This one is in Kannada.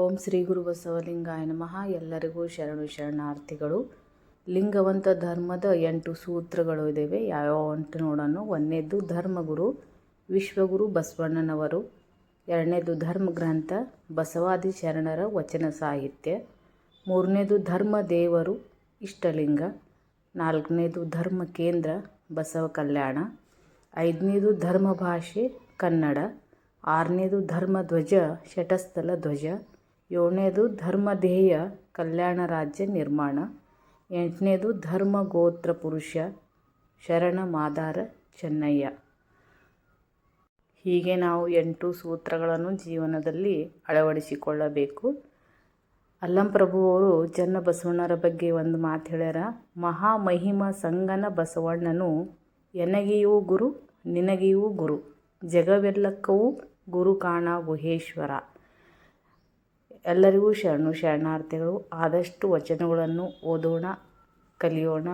ಓಂ ಶ್ರೀ ಗುರು ಬಸವಲಿಂಗಾಯ ನಮಃ. ಎಲ್ಲರಿಗೂ ಶರಣು ಶರಣಾರ್ಥಿಗಳು. ಲಿಂಗವಂತ ಧರ್ಮದ ಎಂಟು ಸೂತ್ರಗಳು ಇದ್ದಾವೆ ಯಾವ್ಯಾವ ಅಂತ ನೋಡೋಣ. ಒಂದನೇದು ಧರ್ಮಗುರು, ವಿಶ್ವಗುರು ಬಸವಣ್ಣನವರು. ಎರಡನೇದು ಧರ್ಮ ಗ್ರಂಥ ಬಸವಾದಿ ಶರಣರ ವಚನ ಸಾಹಿತ್ಯ. ಮೂರನೇದು ಧರ್ಮ ದೇವರು ಇಷ್ಟಲಿಂಗ. ನಾಲ್ಕನೇದು ಧರ್ಮ ಕೇಂದ್ರ ಬಸವ ಕಲ್ಯಾಣ. ಐದನೇದು ಧರ್ಮ ಭಾಷೆ ಕನ್ನಡ. ಆರನೇದು ಧರ್ಮ ಧ್ವಜ ಶಟಸ್ಥಲ ಧ್ವಜ. ಏಳನೇದು ಧರ್ಮಧೇಯ ಕಲ್ಯಾಣ ರಾಜ್ಯ ನಿರ್ಮಾಣ. ಎಂಟನೇದು ಧರ್ಮ ಗೋತ್ರ ಪುರುಷ ಶರಣ ಮಾದಾರ ಚೆನ್ನಯ್ಯ. ಹೀಗೆ ನಾವು ಎಂಟು ಸೂತ್ರಗಳನ್ನು ಜೀವನದಲ್ಲಿ ಅಳವಡಿಸಿಕೊಳ್ಳಬೇಕು. ಅಲ್ಲಂಪ್ರಭುವರು ಜನ್ನ ಬಸವಣ್ಣರ ಬಗ್ಗೆ ಒಂದು ಮಾತು ಹೇಳ್ಯಾರ, ಮಹಾಮಹಿಮ ಸಂಗನ ಬಸವಣ್ಣನು ಎನಗಿಯೂ ಗುರು, ನಿನಗಿಯೂ ಗುರು ಜಗವೆಲ್ಲಕ್ಕವೂ ಗುರು ಕಾಣ ಗುಹೇಶ್ವರ. ಎಲ್ಲರಿಗೂ ಶರಣು ಶರಣಾರ್ಥಿಗಳು ಆದಷ್ಟು ವಚನಗಳನ್ನು ಓದೋಣ ಕಲಿಯೋಣ.